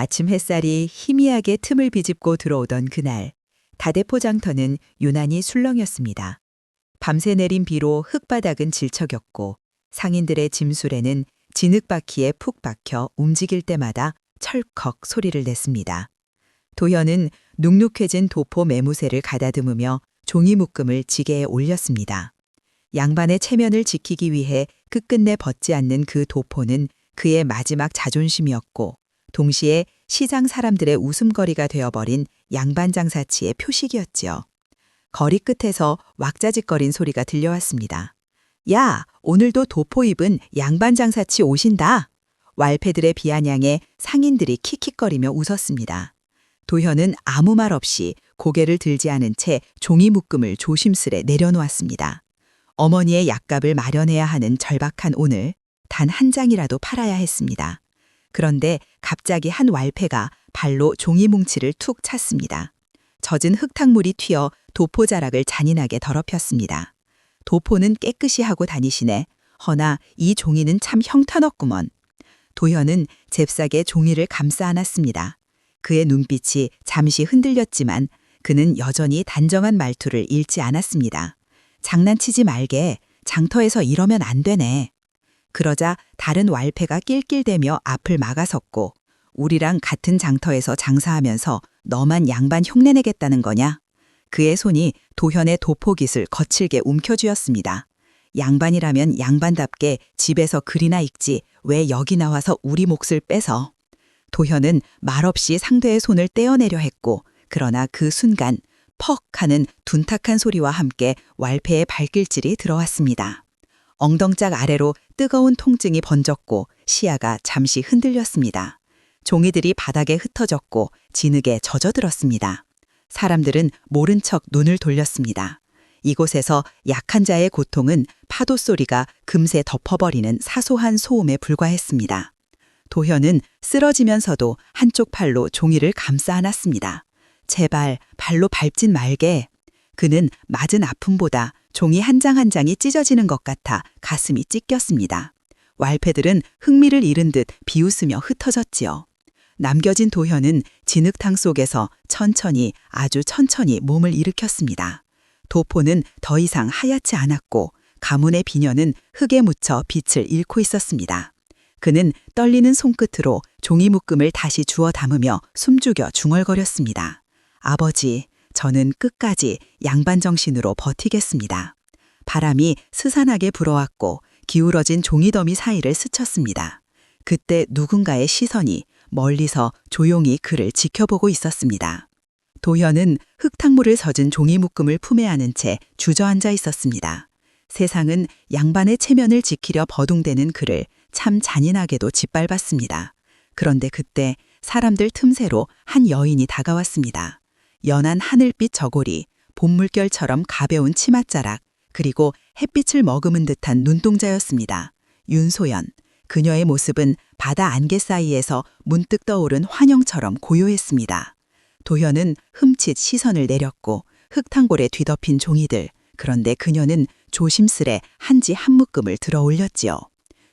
아침 햇살이 희미하게 틈을 비집고 들어오던 그날, 다대포 장터는 유난히 술렁였습니다. 밤새 내린 비로 흙바닥은 질척였고 상인들의 짐술에는 진흙바퀴에 푹 박혀 움직일 때마다 철컥 소리를 냈습니다. 도현은 눅눅해진 도포 매무새를 가다듬으며 종이 묶음을 지게에 올렸습니다. 양반의 체면을 지키기 위해 끝끝내 벗지 않는 그 도포는 그의 마지막 자존심이었고 동시에 시장 사람들의 웃음거리가 되어버린 양반 장사치의 표식이었지요. 거리 끝에서 왁자지껄인 소리가 들려왔습니다. 야, 오늘도 도포 입은 양반 장사치 오신다. 왈패들의 비아냥에 상인들이 킥킥거리며 웃었습니다. 도현은 아무 말 없이 고개를 들지 않은 채 종이 묶음을 조심스레 내려놓았습니다. 어머니의 약값을 마련해야 하는 절박한 오늘 단 한 장이라도 팔아야 했습니다. 그런데 갑자기 한 왈패가 발로 종이 뭉치를 툭 찼습니다. 젖은 흙탕물이 튀어 도포 자락을 잔인하게 더럽혔습니다. 도포는 깨끗이 하고 다니시네. 허나 이 종이는 참 형탄없구먼. 도현은 잽싸게 종이를 감싸 안았습니다. 그의 눈빛이 잠시 흔들렸지만 그는 여전히 단정한 말투를 잃지 않았습니다. 장난치지 말게 장터에서 이러면 안 되네. 그러자 다른 왈패가 낄낄대며 앞을 막아섰고 우리랑 같은 장터에서 장사하면서 너만 양반 흉내내겠다는 거냐? 그의 손이 도현의 도포깃을 거칠게 움켜쥐었습니다. 양반이라면 양반답게 집에서 글이나 읽지 왜 여기 나와서 우리 몫을 빼서. 도현은 말없이 상대의 손을 떼어내려 했고 그러나 그 순간 퍽 하는 둔탁한 소리와 함께 왈패의 발길질이 들어왔습니다. 엉덩짝 아래로 뜨거운 통증이 번졌고 시야가 잠시 흔들렸습니다. 종이들이 바닥에 흩어졌고 진흙에 젖어들었습니다. 사람들은 모른 척 눈을 돌렸습니다. 이곳에서 약한 자의 고통은 파도 소리가 금세 덮어버리는 사소한 소음에 불과했습니다. 도현은 쓰러지면서도 한쪽 팔로 종이를 감싸 안았습니다. 제발 발로 밟진 말게. 그는 맞은 아픔보다 종이 한 장 한 장이 찢어지는 것 같아 가슴이 찢겼습니다. 왈패들은 흥미를 잃은 듯 비웃으며 흩어졌지요. 남겨진 도현은 진흙탕 속에서 천천히 아주 천천히 몸을 일으켰습니다. 도포는 더 이상 하얗지 않았고 가문의 비녀는 흙에 묻혀 빛을 잃고 있었습니다. 그는 떨리는 손끝으로 종이 묶음을 다시 주워 담으며 숨죽여 중얼거렸습니다. 아버지, 저는 끝까지 양반 정신으로 버티겠습니다. 바람이 스산하게 불어왔고 기울어진 종이더미 사이를 스쳤습니다. 그때 누군가의 시선이 멀리서 조용히 그를 지켜보고 있었습니다. 도현은 흙탕물을 젖은 종이 묶음을 품에 안은 채 주저앉아 있었습니다. 세상은 양반의 체면을 지키려 버둥대는 그를 참 잔인하게도 짓밟았습니다. 그런데 그때 사람들 틈새로 한 여인이 다가왔습니다. 연한 하늘빛 저고리, 봄물결처럼 가벼운 치맛자락, 그리고 햇빛을 머금은 듯한 눈동자였습니다. 윤소연. 그녀의 모습은 바다 안개 사이에서 문득 떠오른 환영처럼 고요했습니다. 도현은 흠칫 시선을 내렸고 흙탕골에 뒤덮인 종이들, 그런데 그녀는 조심스레 한지 한 묶음을 들어 올렸지요.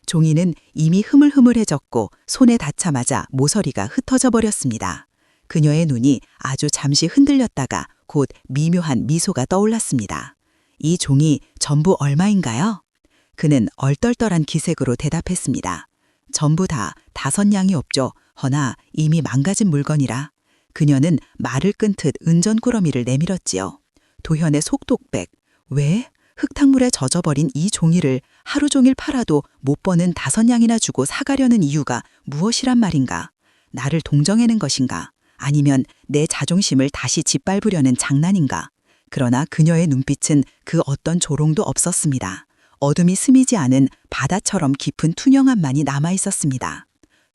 종이는 이미 흐물흐물해졌고 손에 닿자마자 모서리가 흩어져 버렸습니다. 그녀의 눈이 아주 잠시 흔들렸다가 곧 미묘한 미소가 떠올랐습니다. 이 종이 전부 얼마인가요? 그는 얼떨떨한 기색으로 대답했습니다. 전부 다 다섯 냥이 없죠. 허나 이미 망가진 물건이라. 그녀는 말을 끊듯 은전꾸러미를 내밀었지요. 도현의 속독백. 왜? 흙탕물에 젖어버린 이 종이를 하루 종일 팔아도 못 버는 다섯 냥이나 주고 사가려는 이유가 무엇이란 말인가? 나를 동정하는 것인가? 아니면 내 자존심을 다시 짓밟으려는 장난인가? 그러나 그녀의 눈빛은 그 어떤 조롱도 없었습니다. 어둠이 스미지 않은 바다처럼 깊은 투명함만이 남아 있었습니다.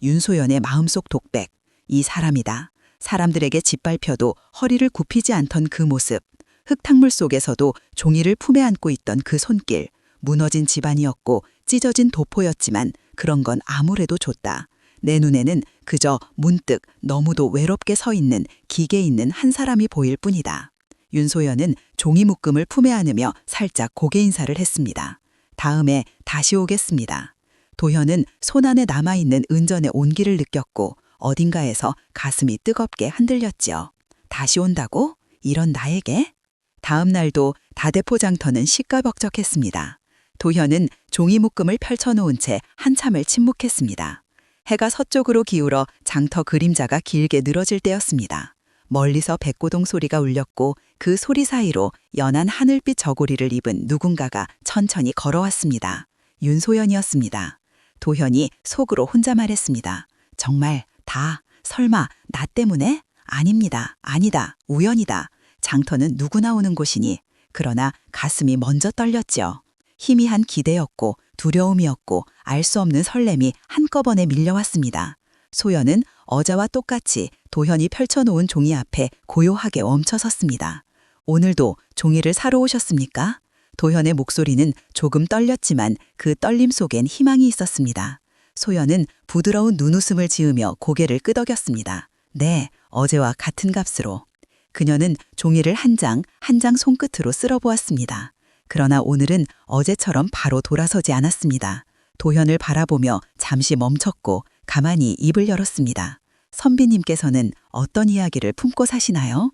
윤소연의 마음속 독백. 이 사람이다. 사람들에게 짓밟혀도 허리를 굽히지 않던 그 모습. 흙탕물 속에서도 종이를 품에 안고 있던 그 손길. 무너진 집안이었고 찢어진 도포였지만 그런 건 아무래도 좋다. 내 눈에는 그저 문득 너무도 외롭게 서 있는 기계 있는 한 사람이 보일 뿐이다. 윤소연은 종이 묶음을 품에 안으며 살짝 고개 인사를 했습니다. 다음에 다시 오겠습니다. 도현은 손 안에 남아있는 은전의 온기를 느꼈고 어딘가에서 가슴이 뜨겁게 흔들렸지요. 다시 온다고? 이런 나에게? 다음 날도 다대포 장터는 시끌벅적했습니다. 도현은 종이 묶음을 펼쳐놓은 채 한참을 침묵했습니다. 해가 서쪽으로 기울어 장터 그림자가 길게 늘어질 때였습니다. 멀리서 백고동 소리가 울렸고 그 소리 사이로 연한 하늘빛 저고리를 입은 누군가가 천천히 걸어왔습니다. 윤소연이었습니다. 도현이 속으로 혼자 말했습니다. 정말 다 설마 나 때문에? 아닙니다. 아니다. 우연이다. 장터는 누구나 오는 곳이니 그러나 가슴이 먼저 떨렸죠. 희미한 기대였고 두려움이었고 알 수 없는 설렘이 한꺼번에 밀려왔습니다. 소연은 어제와 똑같이 도현이 펼쳐놓은 종이 앞에 고요하게 멈춰섰습니다. 오늘도 종이를 사러 오셨습니까? 도현의 목소리는 조금 떨렸지만 그 떨림 속엔 희망이 있었습니다. 소연은 부드러운 눈웃음을 지으며 고개를 끄덕였습니다. 네, 어제와 같은 값으로. 그녀는 종이를 한 장, 한 장 손끝으로 쓸어보았습니다. 그러나 오늘은 어제처럼 바로 돌아서지 않았습니다. 도현을 바라보며 잠시 멈췄고 가만히 입을 열었습니다. 선비님께서는 어떤 이야기를 품고 사시나요?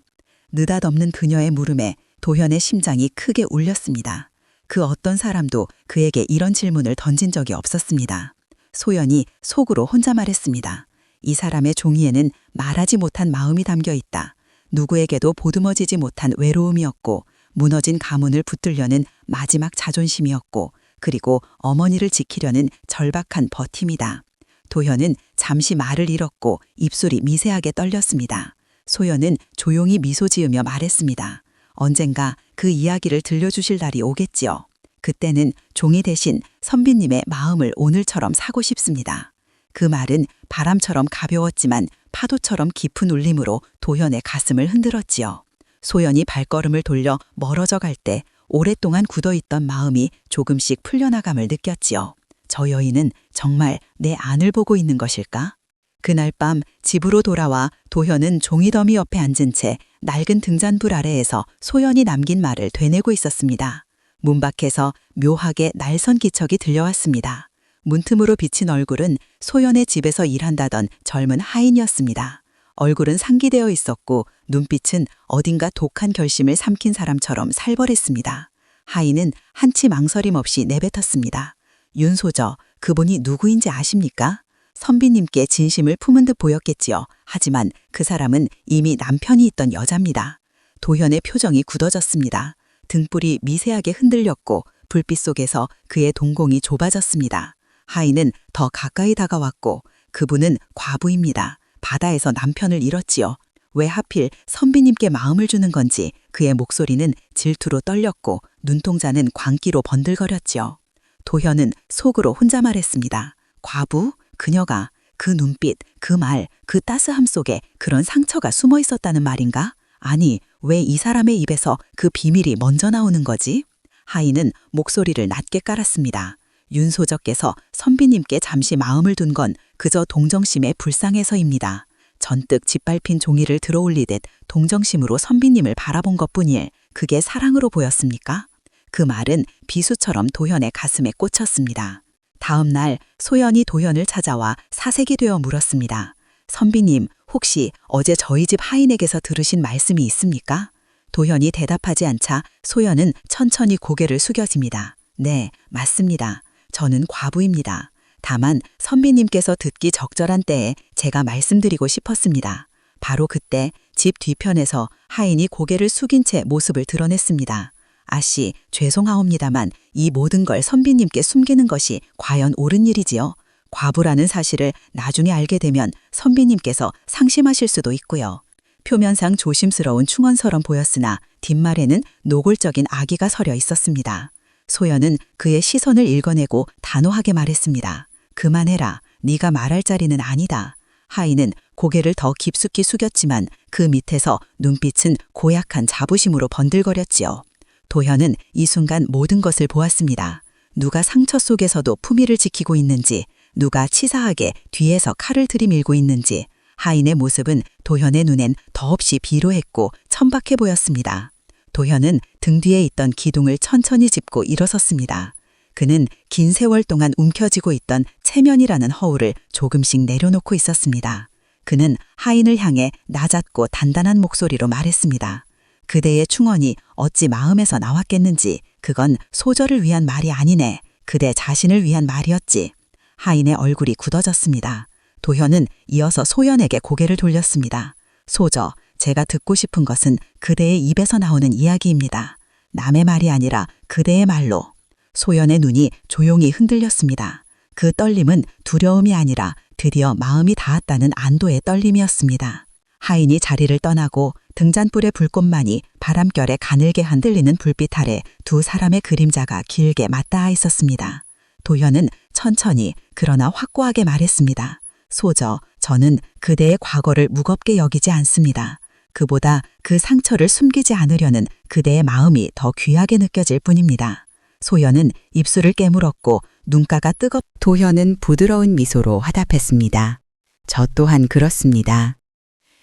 느닷없는 그녀의 물음에 도현의 심장이 크게 울렸습니다. 그 어떤 사람도 그에게 이런 질문을 던진 적이 없었습니다. 소연이 속으로 혼자 말했습니다. 이 사람의 종이에는 말하지 못한 마음이 담겨 있다. 누구에게도 보듬어지지 못한 외로움이었고 무너진 가문을 붙들려는 마지막 자존심이었고 그리고 어머니를 지키려는 절박한 버팀이다. 도현은 잠시 말을 잃었고 입술이 미세하게 떨렸습니다. 소연은 조용히 미소 지으며 말했습니다. 언젠가 그 이야기를 들려주실 날이 오겠지요. 그때는 종이 대신 선비님의 마음을 오늘처럼 사고 싶습니다. 그 말은 바람처럼 가벼웠지만 파도처럼 깊은 울림으로 도현의 가슴을 흔들었지요. 소연이 발걸음을 돌려 멀어져 갈 때 오랫동안 굳어있던 마음이 조금씩 풀려나감을 느꼈지요. 저 여인은 정말 내 안을 보고 있는 것일까? 그날 밤 집으로 돌아와 도현은 종이더미 옆에 앉은 채 낡은 등잔불 아래에서 소연이 남긴 말을 되뇌고 있었습니다. 문 밖에서 묘하게 날선 기척이 들려왔습니다. 문틈으로 비친 얼굴은 소연의 집에서 일한다던 젊은 하인이었습니다. 얼굴은 상기되어 있었고 눈빛은 어딘가 독한 결심을 삼킨 사람처럼 살벌했습니다. 하인은 한치 망설임 없이 내뱉었습니다. 윤소저, 그분이 누구인지 아십니까? 선비님께 진심을 품은 듯 보였겠지요. 하지만 그 사람은 이미 남편이 있던 여자입니다. 도현의 표정이 굳어졌습니다. 등불이 미세하게 흔들렸고 불빛 속에서 그의 동공이 좁아졌습니다. 하인은 더 가까이 다가왔고 그분은 과부입니다. 바다에서 남편을 잃었지요. 왜 하필 선비님께 마음을 주는 건지 그의 목소리는 질투로 떨렸고 눈동자는 광기로 번들거렸지요. 도현은 속으로 혼자 말했습니다. 과부? 그녀가 그 눈빛, 그 말, 그 따스함 속에 그런 상처가 숨어 있었다는 말인가? 아니, 왜 이 사람의 입에서 그 비밀이 먼저 나오는 거지? 하인은 목소리를 낮게 깔았습니다. 윤소적께서 선비님께 잠시 마음을 둔 건 그저 동정심에 불쌍해서입니다. 전뜩 짓밟힌 종이를 들어올리듯 동정심으로 선비님을 바라본 것 뿐일 그게 사랑으로 보였습니까? 그 말은 비수처럼 도현의 가슴에 꽂혔습니다. 다음 날 소연이 도현을 찾아와 사색이 되어 물었습니다. 선비님, 혹시 어제 저희 집 하인에게서 들으신 말씀이 있습니까? 도현이 대답하지 않자 소연은 천천히 고개를 숙여집니다. 네, 맞습니다. 저는 과부입니다. 다만 선비님께서 듣기 적절한 때에 제가 말씀드리고 싶었습니다. 바로 그때 집 뒤편에서 하인이 고개를 숙인 채 모습을 드러냈습니다. 아씨, 죄송하옵니다만 이 모든 걸 선비님께 숨기는 것이 과연 옳은 일이지요. 과부라는 사실을 나중에 알게 되면 선비님께서 상심하실 수도 있고요. 표면상 조심스러운 충언처럼 보였으나 뒷말에는 노골적인 악의가 서려 있었습니다. 소연은 그의 시선을 읽어내고 단호하게 말했습니다. 그만해라. 네가 말할 자리는 아니다. 하인은 고개를 더 깊숙이 숙였지만 그 밑에서 눈빛은 고약한 자부심으로 번들거렸지요. 도현은 이 순간 모든 것을 보았습니다. 누가 상처 속에서도 품위를 지키고 있는지, 누가 치사하게 뒤에서 칼을 들이밀고 있는지, 하인의 모습은 도현의 눈엔 더없이 비로했고 천박해 보였습니다. 도현은 등 뒤에 있던 기둥을 천천히 짚고 일어섰습니다. 그는 긴 세월 동안 움켜쥐고 있던 체면이라는 허울을 조금씩 내려놓고 있었습니다. 그는 하인을 향해 낮았고 단단한 목소리로 말했습니다. 그대의 충언이 어찌 마음에서 나왔겠는지 그건 소저를 위한 말이 아니네. 그대 자신을 위한 말이었지. 하인의 얼굴이 굳어졌습니다. 도현은 이어서 소연에게 고개를 돌렸습니다. 소저, 제가 듣고 싶은 것은 그대의 입에서 나오는 이야기입니다. 남의 말이 아니라 그대의 말로. 소연의 눈이 조용히 흔들렸습니다. 그 떨림은 두려움이 아니라 드디어 마음이 닿았다는 안도의 떨림이었습니다. 하인이 자리를 떠나고 등잔불의 불꽃만이 바람결에 가늘게 흔들리는 불빛 아래 두 사람의 그림자가 길게 맞닿아 있었습니다. 도현은 천천히 그러나 확고하게 말했습니다. 소저, 저는 그대의 과거를 무겁게 여기지 않습니다. 그보다 그 상처를 숨기지 않으려는 그대의 마음이 더 귀하게 느껴질 뿐입니다. 소연은 입술을 깨물었고 눈가가 뜨겁 도현은 부드러운 미소로 화답했습니다. 저 또한 그렇습니다.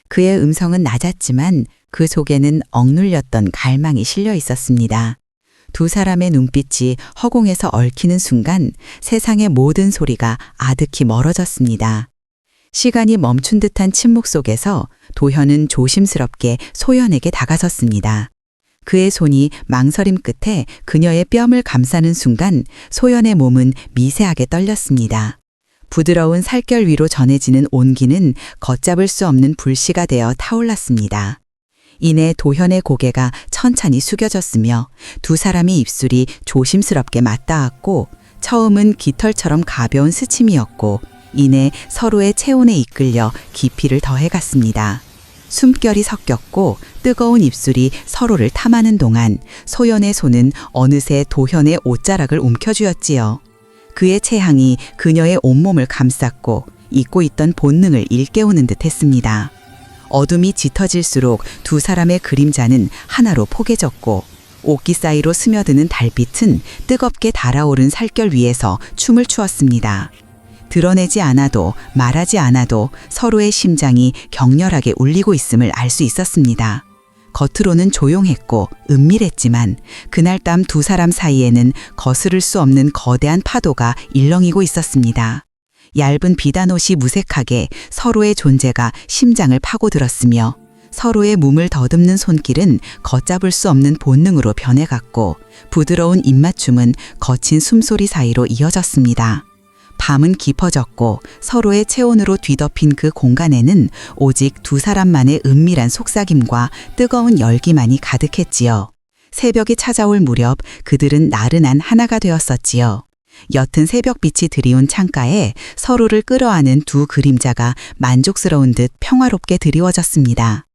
그의 음성은 낮았지만 그 속에는 억눌렸던 갈망이 실려 있었습니다. 두 사람의 눈빛이 허공에서 얽히는 순간 세상의 모든 소리가 아득히 멀어졌습니다. 시간이 멈춘 듯한 침묵 속에서 도현은 조심스럽게 소연에게 다가섰습니다. 그의 손이 망설임 끝에 그녀의 뺨을 감싸는 순간 소연의 몸은 미세하게 떨렸습니다. 부드러운 살결 위로 전해지는 온기는 걷잡을 수 없는 불씨가 되어 타올랐습니다. 이내 도현의 고개가 천천히 숙여졌으며 두 사람의 입술이 조심스럽게 맞닿았고 처음은 깃털처럼 가벼운 스침이었고 이내 서로의 체온에 이끌려 깊이를 더해갔습니다. 숨결이 섞였고 뜨거운 입술이 서로를 탐하는 동안 소연의 손은 어느새 도현의 옷자락을 움켜쥐었지요. 그의 체향이 그녀의 온몸을 감쌌고 잊고 있던 본능을 일깨우는 듯 했습니다. 어둠이 짙어질수록 두 사람의 그림자는 하나로 포개졌고 옷기 사이로 스며드는 달빛은 뜨겁게 달아오른 살결 위에서 춤을 추었습니다. 드러내지 않아도 말하지 않아도 서로의 심장이 격렬하게 울리고 있음을 알 수 있었습니다. 겉으로는 조용했고 은밀했지만 그날 밤 두 사람 사이에는 거스를 수 없는 거대한 파도가 일렁이고 있었습니다. 얇은 비단옷이 무색하게 서로의 존재가 심장을 파고들었으며 서로의 몸을 더듬는 손길은 걷잡을 수 없는 본능으로 변해갔고 부드러운 입맞춤은 거친 숨소리 사이로 이어졌습니다. 밤은 깊어졌고 서로의 체온으로 뒤덮인 그 공간에는 오직 두 사람만의 은밀한 속삭임과 뜨거운 열기만이 가득했지요. 새벽이 찾아올 무렵 그들은 나른한 하나가 되었었지요. 옅은 새벽빛이 드리운 창가에 서로를 끌어안은 두 그림자가 만족스러운 듯 평화롭게 드리워졌습니다.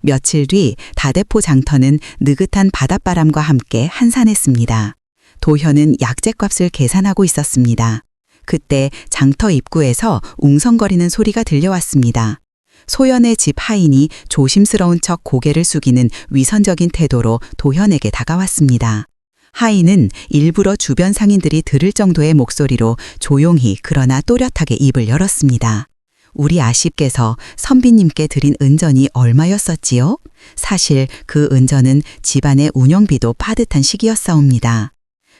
며칠 뒤 다대포 장터는 느긋한 바닷바람과 함께 한산했습니다. 도현은 약재값을 계산하고 있었습니다. 그때 장터 입구에서 웅성거리는 소리가 들려왔습니다. 소연의 집 하인이 조심스러운 척 고개를 숙이는 위선적인 태도로 도현에게 다가왔습니다. 하인은 일부러 주변 상인들이 들을 정도의 목소리로 조용히 그러나 또렷하게 입을 열었습니다. 우리 아씨께서 선비님께 드린 은전이 얼마였었지요? 사실 그 은전은 집안의 운영비도 빠듯한 시기였사옵니다.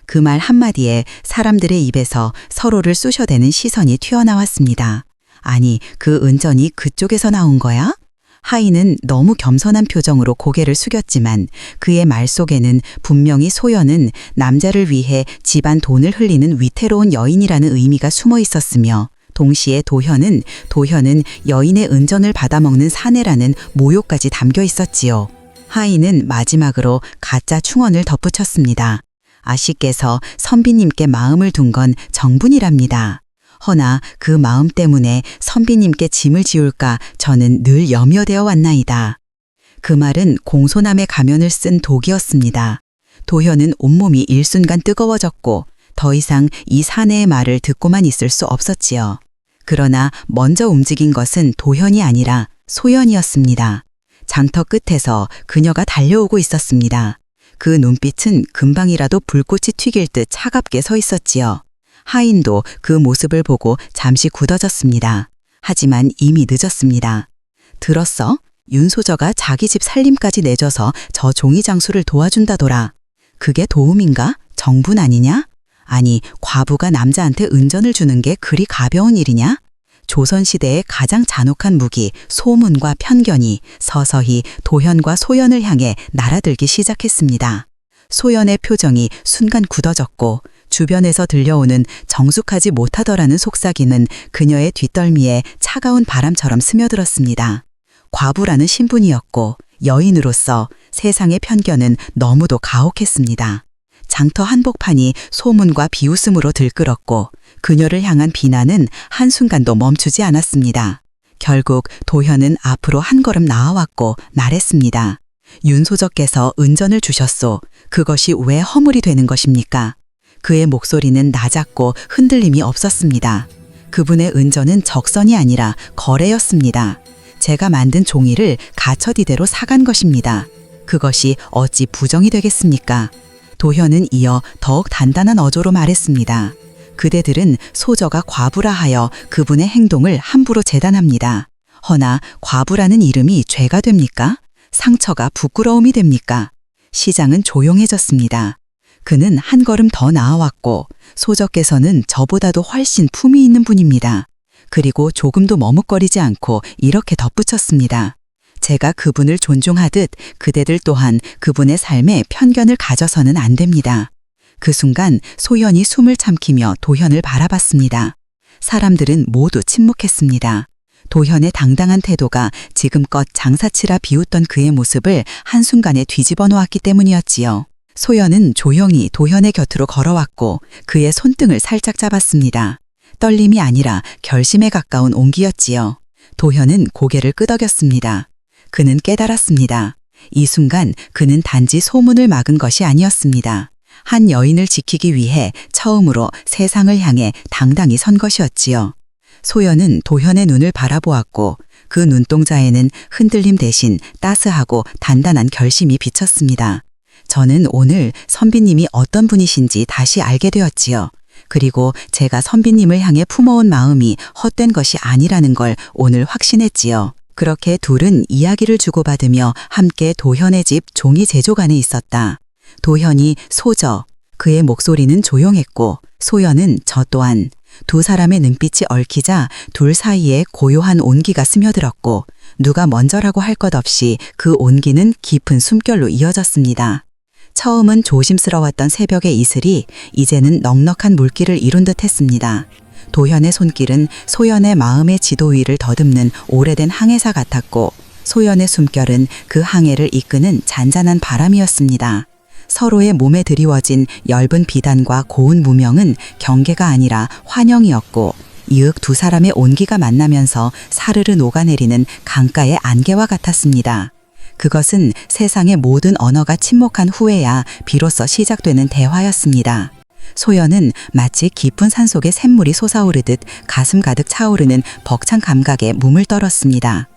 그 말 한마디에 사람들의 입에서 서로를 쑤셔대는 시선이 튀어나왔습니다. 아니, 그 은전이 그쪽에서 나온 거야? 하인은 너무 겸손한 표정으로 고개를 숙였지만 그의 말 속에는 분명히 소연은 남자를 위해 집안 돈을 흘리는 위태로운 여인이라는 의미가 숨어 있었으며 동시에 도현은 도현은 여인의 은전을 받아먹는 사내라는 모욕까지 담겨 있었지요. 하인은 마지막으로 가짜 충언을 덧붙였습니다. 아씨께서 선비님께 마음을 둔 건 정분이랍니다. 허나 그 마음 때문에 선비님께 짐을 지울까 저는 늘 염려되어 왔나이다. 그 말은 공소남의 가면을 쓴 독이었습니다. 도현은 온몸이 일순간 뜨거워졌고 더 이상 이 사내의 말을 듣고만 있을 수 없었지요. 그러나 먼저 움직인 것은 도현이 아니라 소연이었습니다. 장터 끝에서 그녀가 달려오고 있었습니다. 그 눈빛은 금방이라도 불꽃이 튀길 듯 차갑게 서 있었지요. 하인도 그 모습을 보고 잠시 굳어졌습니다. 하지만 이미 늦었습니다. 들었어? 윤소저가 자기 집 살림까지 내줘서 저 종이 장수를 도와준다더라. 그게 도움인가? 정분 아니냐? 아니, 과부가 남자한테 은전을 주는 게 그리 가벼운 일이냐? 조선시대의 가장 잔혹한 무기 소문과 편견이 서서히 도현과 소연을 향해 날아들기 시작했습니다. 소연의 표정이 순간 굳어졌고 주변에서 들려오는 정숙하지 못하더라는 속삭이는 그녀의 뒷덜미에 차가운 바람처럼 스며들었습니다. 과부라는 신분이었고 여인으로서 세상의 편견은 너무도 가혹했습니다. 장터 한복판이 소문과 비웃음으로 들끓었고 그녀를 향한 비난은 한순간도 멈추지 않았습니다. 결국 도현은 앞으로 한 걸음 나아왔고 말했습니다. 윤소적께서 은전을 주셨소. 그것이 왜 허물이 되는 것입니까? 그의 목소리는 낮았고 흔들림이 없었습니다. 그분의 은전은 적선이 아니라 거래였습니다. 제가 만든 종이를 가처디대로 사간 것입니다. 그것이 어찌 부정이 되겠습니까? 도현은 이어 더욱 단단한 어조로 말했습니다. 그대들은 소저가 과부라 하여 그분의 행동을 함부로 재단합니다. 허나 과부라는 이름이 죄가 됩니까? 상처가 부끄러움이 됩니까? 시장은 조용해졌습니다. 그는 한 걸음 더 나아왔고 소저께서는 저보다도 훨씬 품이 있는 분입니다. 그리고 조금도 머뭇거리지 않고 이렇게 덧붙였습니다. 제가 그분을 존중하듯 그대들 또한 그분의 삶에 편견을 가져서는 안 됩니다. 그 순간 소연이 숨을 참키며 도현을 바라봤습니다. 사람들은 모두 침묵했습니다. 도현의 당당한 태도가 지금껏 장사치라 비웃던 그의 모습을 한순간에 뒤집어 놓았기 때문이었지요. 소연은 조용히 도현의 곁으로 걸어왔고 그의 손등을 살짝 잡았습니다. 떨림이 아니라 결심에 가까운 온기였지요. 도현은 고개를 끄덕였습니다. 그는 깨달았습니다. 이 순간 그는 단지 소문을 막은 것이 아니었습니다. 한 여인을 지키기 위해 처음으로 세상을 향해 당당히 선 것이었지요. 소연은 도현의 눈을 바라보았고 그 눈동자에는 흔들림 대신 따스하고 단단한 결심이 비쳤습니다. 저는 오늘 선비님이 어떤 분이신지 다시 알게 되었지요. 그리고 제가 선비님을 향해 품어온 마음이 헛된 것이 아니라는 걸 오늘 확신했지요. 그렇게 둘은 이야기를 주고받으며 함께 도현의 집 종이 제조관에 있었다. 도현이 소저, 그의 목소리는 조용했고 소연은 저 또한 두 사람의 눈빛이 얽히자 둘 사이에 고요한 온기가 스며들었고 누가 먼저라고 할 것 없이 그 온기는 깊은 숨결로 이어졌습니다. 처음은 조심스러웠던 새벽의 이슬이 이제는 넉넉한 물길을 이룬 듯 했습니다. 도현의 손길은 소연의 마음의 지도 위를 더듬는 오래된 항해사 같았고 소연의 숨결은 그 항해를 이끄는 잔잔한 바람이었습니다. 서로의 몸에 드리워진 엷은 비단과 고운 무명은 경계가 아니라 환영이었고 이윽 두 사람의 온기가 만나면서 사르르 녹아내리는 강가의 안개와 같았습니다. 그것은 세상의 모든 언어가 침묵한 후에야 비로소 시작되는 대화였습니다. 소연은 마치 깊은 산속의 샘물이 솟아오르듯 가슴 가득 차오르는 벅찬 감각에 몸을 떨었습니다.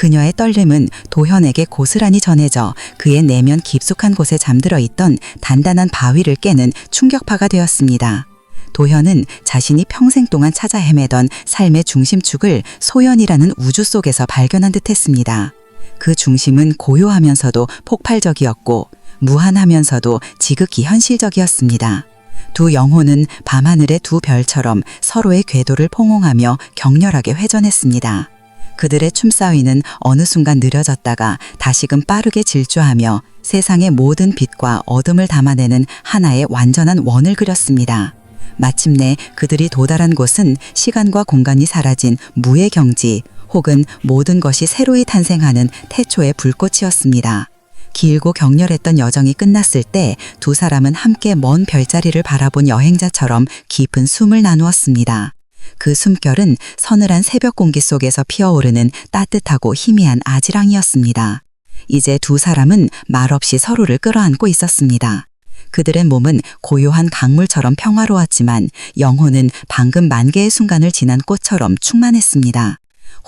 그녀의 떨림은 도현에게 고스란히 전해져 그의 내면 깊숙한 곳에 잠들어 있던 단단한 바위를 깨는 충격파가 되었습니다. 도현은 자신이 평생 동안 찾아 헤매던 삶의 중심축을 소연이라는 우주 속에서 발견한 듯 했습니다. 그 중심은 고요하면서도 폭발적이었고 무한하면서도 지극히 현실적이었습니다. 두 영혼은 밤하늘의 두 별처럼 서로의 궤도를 포옹하며 격렬하게 회전했습니다. 그들의 춤사위는 어느 순간 느려졌다가 다시금 빠르게 질주하며 세상의 모든 빛과 어둠을 담아내는 하나의 완전한 원을 그렸습니다. 마침내 그들이 도달한 곳은 시간과 공간이 사라진 무의 경지 혹은 모든 것이 새로이 탄생하는 태초의 불꽃이었습니다. 길고 격렬했던 여정이 끝났을 때 두 사람은 함께 먼 별자리를 바라본 여행자처럼 깊은 숨을 나누었습니다. 그 숨결은 서늘한 새벽 공기 속에서 피어오르는 따뜻하고 희미한 아지랑이었습니다. 이제 두 사람은 말없이 서로를 끌어안고 있었습니다. 그들의 몸은 고요한 강물처럼 평화로웠지만 영혼은 방금 만개의 순간을 지난 꽃처럼 충만했습니다.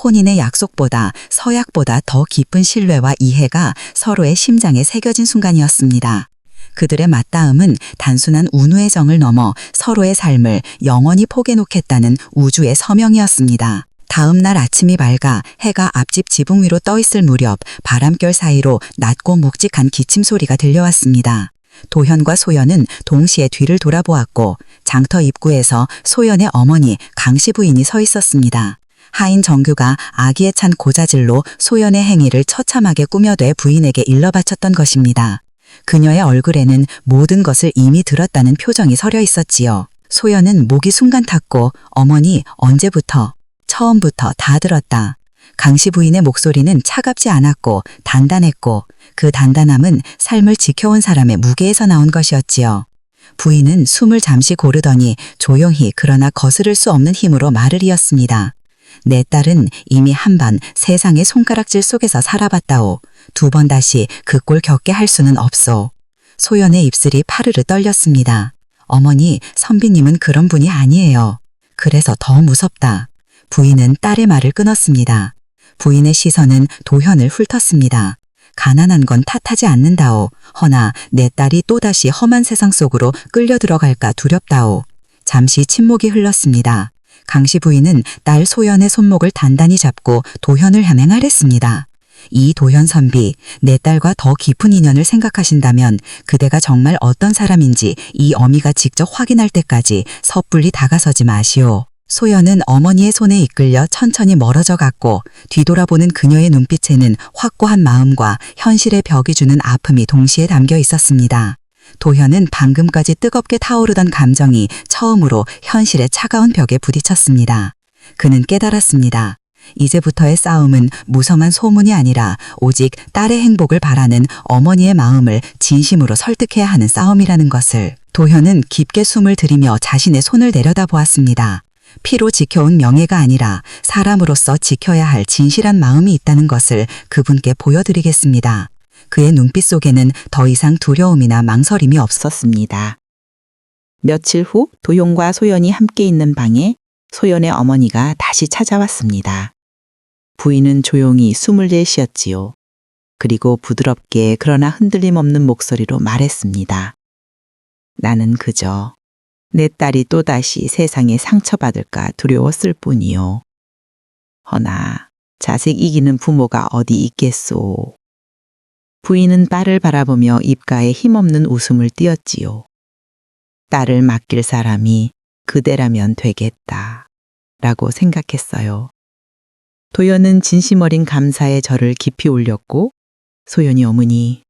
혼인의 약속보다 서약보다 더 깊은 신뢰와 이해가 서로의 심장에 새겨진 순간이었습니다. 그들의 맞닿음은 단순한 운우의 정을 넘어 서로의 삶을 영원히 포개놓겠다는 우주의 서명이었습니다. 다음 날 아침이 밝아 해가 앞집 지붕 위로 떠 있을 무렵 바람결 사이로 낮고 묵직한 기침 소리가 들려왔습니다. 도현과 소연은 동시에 뒤를 돌아보았고 장터 입구에서 소연의 어머니 강씨 부인이 서 있었습니다. 하인 정규가 아기에 찬 고자질로 소연의 행위를 처참하게 꾸며대 부인에게 일러바쳤던 것입니다. 그녀의 얼굴에는 모든 것을 이미 들었다는 표정이 서려 있었지요. 소연은 목이 순간 탔고 어머니 언제부터 처음부터 다 들었다. 강씨 부인의 목소리는 차갑지 않았고 단단했고 그 단단함은 삶을 지켜온 사람의 무게에서 나온 것이었지요. 부인은 숨을 잠시 고르더니 조용히 그러나 거스를 수 없는 힘으로 말을 이었습니다. 내 딸은 이미 한 번 세상의 손가락질 속에서 살아봤다오. 두 번 다시 그 꼴 겪게 할 수는 없소. 소연의 입술이 파르르 떨렸습니다. 어머니, 선비님은 그런 분이 아니에요. 그래서 더 무섭다. 부인은 딸의 말을 끊었습니다. 부인의 시선은 도현을 훑었습니다. 가난한 건 탓하지 않는다오. 허나 내 딸이 또다시 험한 세상 속으로 끌려 들어갈까 두렵다오. 잠시 침묵이 흘렀습니다. 강씨 부인은 딸 소연의 손목을 단단히 잡고 도현을 향해 말했습니다. 이 도현 선비, 내 딸과 더 깊은 인연을 생각하신다면 그대가 정말 어떤 사람인지 이 어미가 직접 확인할 때까지 섣불리 다가서지 마시오. 소연은 어머니의 손에 이끌려 천천히 멀어져 갔고 뒤돌아보는 그녀의 눈빛에는 확고한 마음과 현실의 벽이 주는 아픔이 동시에 담겨 있었습니다. 도현은 방금까지 뜨겁게 타오르던 감정이 처음으로 현실의 차가운 벽에 부딪혔습니다. 그는 깨달았습니다. 이제부터의 싸움은 무성한 소문이 아니라 오직 딸의 행복을 바라는 어머니의 마음을 진심으로 설득해야 하는 싸움이라는 것을 도현은 깊게 숨을 들이며 자신의 손을 내려다 보았습니다. 피로 지켜온 명예가 아니라 사람으로서 지켜야 할 진실한 마음이 있다는 것을 그분께 보여드리겠습니다. 그의 눈빛 속에는 더 이상 두려움이나 망설임이 없었습니다. 며칠 후 도용과 소연이 함께 있는 방에 소연의 어머니가 다시 찾아왔습니다. 부인은 조용히 숨을 내쉬었지요. 그리고 부드럽게 그러나 흔들림 없는 목소리로 말했습니다. 나는 그저 내 딸이 또다시 세상에 상처받을까 두려웠을 뿐이요. 허나 자식 이기는 부모가 어디 있겠소. 부인은 딸을 바라보며 입가에 힘없는 웃음을 띄었지요. 딸을 맡길 사람이 그대라면 되겠다. 라고 생각했어요. 도연은 진심 어린 감사의 절을 깊이 올렸고, 소연이 어머니,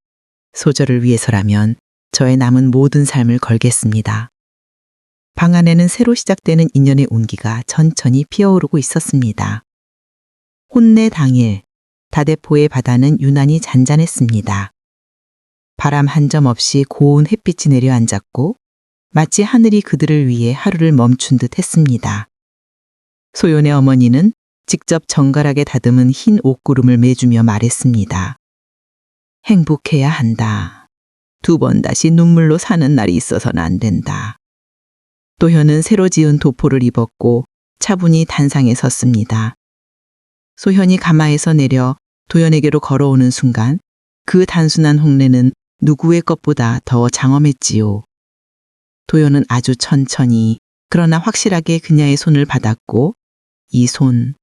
소절을 위해서라면 저의 남은 모든 삶을 걸겠습니다. 방 안에는 새로 시작되는 인연의 온기가 천천히 피어오르고 있었습니다. 혼내 당일, 다대포의 바다는 유난히 잔잔했습니다. 바람 한 점 없이 고운 햇빛이 내려앉았고, 마치 하늘이 그들을 위해 하루를 멈춘 듯 했습니다. 소연의 어머니는 직접 정갈하게 다듬은 흰 옷구름을 매주며 말했습니다. 행복해야 한다. 두 번 다시 눈물로 사는 날이 있어서는 안 된다. 도현은 새로 지은 도포를 입었고 차분히 단상에 섰습니다. 소현이 가마에서 내려 도현에게로 걸어오는 순간 그 단순한 홍래는 누구의 것보다 더 장엄했지요. 도현은 아주 천천히 그러나 확실하게 그녀의 손을 받았고 이 손,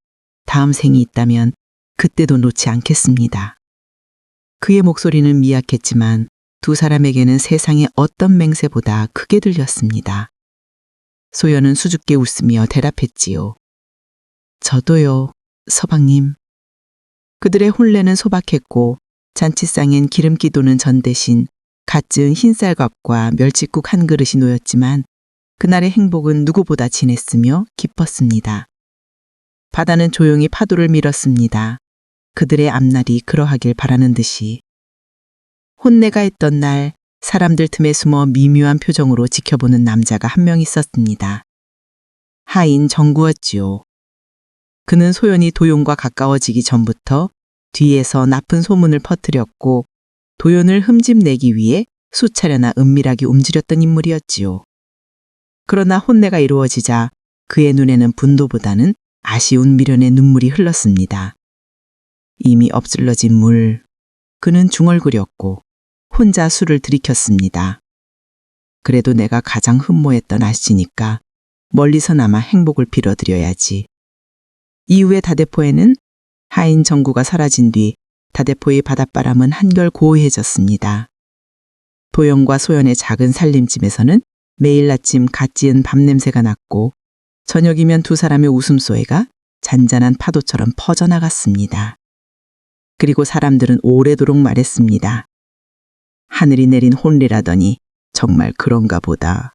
다음 생이 있다면 그때도 놓지 않겠습니다. 그의 목소리는 미약했지만 두 사람에게는 세상의 어떤 맹세보다 크게 들렸습니다. 소연은 수줍게 웃으며 대답했지요. 저도요, 서방님. 그들의 혼례는 소박했고 잔치상엔 기름기 도는 전 대신 갓 지은 흰쌀밥과 멸치국 한 그릇이 놓였지만 그날의 행복은 누구보다 진했으며 기뻤습니다. 바다는 조용히 파도를 밀었습니다. 그들의 앞날이 그러하길 바라는 듯이. 혼내가 있던 날 사람들 틈에 숨어 미묘한 표정으로 지켜보는 남자가 한 명 있었습니다. 하인 정구였지요. 그는 소연이 도용과 가까워지기 전부터 뒤에서 나쁜 소문을 퍼뜨렸고 도연을 흠집내기 위해 수차례나 은밀하게 움직였던 인물이었지요. 그러나 혼내가 이루어지자 그의 눈에는 분도보다는 아쉬운 미련의 눈물이 흘렀습니다. 이미 엎질러진 물, 그는 중얼거렸고 혼자 술을 들이켰습니다. 그래도 내가 가장 흠모했던 아씨니까 멀리서나마 행복을 빌어드려야지. 이후에 다대포에는 하인 정구가 사라진 뒤 다대포의 바닷바람은 한결 고요해졌습니다. 도영과 소연의 작은 살림집에서는 매일 아침 갓 지은 밥 냄새가 났고 저녁이면 두 사람의 웃음소리가 잔잔한 파도처럼 퍼져나갔습니다. 그리고 사람들은 오래도록 말했습니다. 하늘이 내린 혼례라더니 정말 그런가 보다.